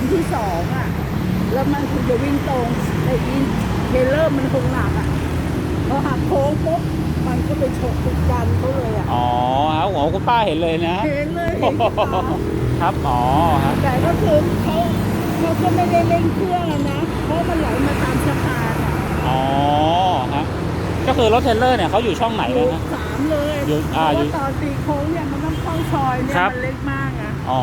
นที่สองอะ แล้วมันคือจะวิ่งตรงแต่อีเทรลเลอร์มันคงหนักอะพอหักโค้งปุ๊บมันก็ไปชกติดกันเขาเลยอะ อ๋อครับหัวคุณป้าเห็นเลยนะ เห็นเลยเห็นกับตาครับ อ๋อครับแต่ก็คือเขาเขาก็ไม่ได้เร่งเครื่องอะนะ เพราะมันไหลมาตามสะพานอะ อ๋อครับก็คือรถเทรลเลอร์เนี่ยเขาอยู่ช่องไหนอยู่นะฮะสามเลยอยู่เพอ่าราะอยู่ว่าตอนตีโค้งเนี่ยมันต้องเข้าซอยเนี่ยครับมันเล็กมากอะอ๋อ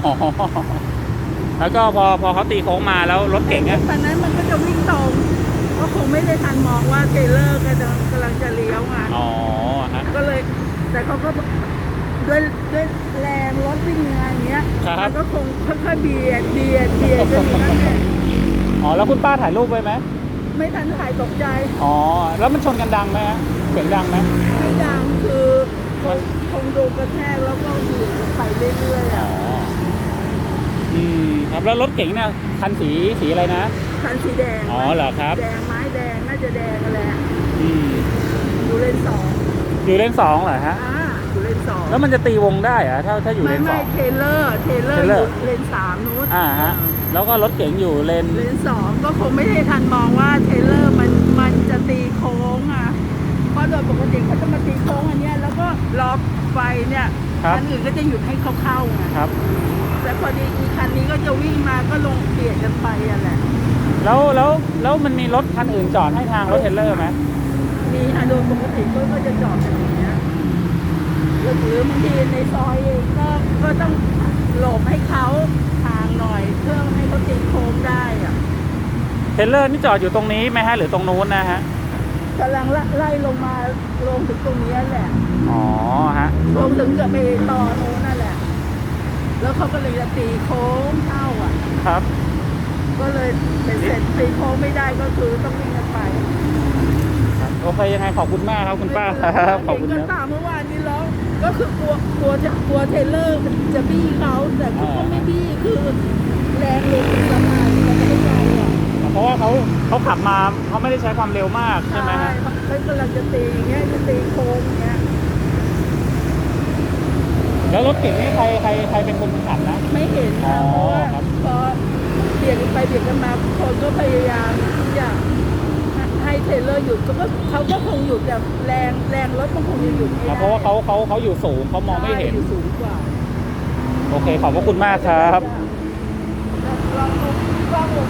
แล้วก็พอพอเขาตีโค้งมาแล้วรถเก่งเนี่ยตอนนั้นมันก็จะวิ่งตรงก็คงไม่ได้ทันมองว่าเทรลเลอร์กำลังกำลังจะเลี้ยวอะอ๋อฮะก็เลย แต่เขาก็ด้วยด้วยแรงรถวิ่งงานอย่างเงี้ยครับมันก็คงค่อยๆเบียดเบียดเบียดจนถึงนั่นแหละอ๋อแล้วคุณป้าถ่ายรูปไว้ไหมไม่ทันถ่ายตกใจ อ๋อ แล้วมันชนกันดังไหมฮะเสียงดังไหมไม่ดังคือคงคงดูกระแทกแล้วก็เหวี่ยงไปเรื่อยๆอ๋ออะ อืมครับแล้วรถเก่งเนี่ยคันสีสีอะไรนะ คันสีแดงอ๋อเหรอครับ แดงไม้แดงน่าจะแดงกันแหละอืมอยู่เลนสองอยู่เลนสองเหรอฮะ อ่าอยู่เลนสองแล้วมันจะตีวงได้เหรอถ้าถ้าอยู่เลไม่นสไม่อง เทรลเลอร์เทรลเลอร์เทรลอเลอร์ ยู่เลนสามนู้นอ่าฮะแล้วก็รถเก๋งอยู่เลนเลนสองก็คงไม่ได้ทันมองว่าเทรลเลอร์มันมันจะตีโค้งอะเพราะโดยปกติเขาจะมาตีโค้งอันเนี้ยแล้วก็ล็อกไฟเนี่ยครับคันอื่นก็จะหยุดให้เขาเข้าไง ครับ แต่พอดีอีคั นนี้ก็จะวิ่งมาก็ลงเปลี่ยนกันไปอะแหละ แล้วแล้วแล้วมันมีรถคันอื่นจอดให้ทางรถเทรลเลอร์ไหมมีฮะโดยปกติก็ก็จะจอดแบบอย่างเงี้ยหรือหรือบางทีในซอยเองก็ก็ต้องหลบให้เขาทางหน่อยเพื่อให้เขาตีโค้งได้อะเทรลเลอร์นี่จอดอยู่ตรงนี้ไหมฮะหรือตรงนู้นนะฮะกำลังไล่ลงมาลงถึงตรงเนี้ยแหละอ๋อฮะลงถึงกับไปต่อโน้นนั่น แหละแล้วเขาก็เลยจะตีโค้งเข้าอะ ครับ ก็เลยเป็นเสร็จตีโค้งไม่ได้ก็คือต้องวิ่งกันไปโอเคยังไงขอบคุณมากครับคุณป้าครับขอบคุณเห็นคกันรับตามเมื่อวานนี้แล้วก็คือกลัวกลัวจะกลัวเทรลเลอร์จะบี้เขาแต่เขาก็ไม่บี้คือแรงลงสะพานมันไม่ได้ไงอะเพราะว่าเขาเขาขับมาเขาไม่ได้ใช้ความเร็วมากใช่ไหมฮะเขากำลังจะตีอย่างเงี้ยจะตีโค้งอย่างเงี้ย แล้วรถเก่งนี่ใครใครใครเป็นคนขับนะ ไม่เห็นนะอ๋อเพราะว่าครับ พอเบียดกันไปเบียดกันมาคนก็พยายามที่จะให้เทรลเลอร์หยุดก็ก็เขาก็คงหยุดแต่แรงแรงรถมันคงจะหยุดไม่ได้เพราะว่าเขาเขาเขาอยู่สูงเขามองไม่เห็น ใช่อยู่สูงกว่าโอเคขอบพระคุณมากครับ ลองดูกล้องวง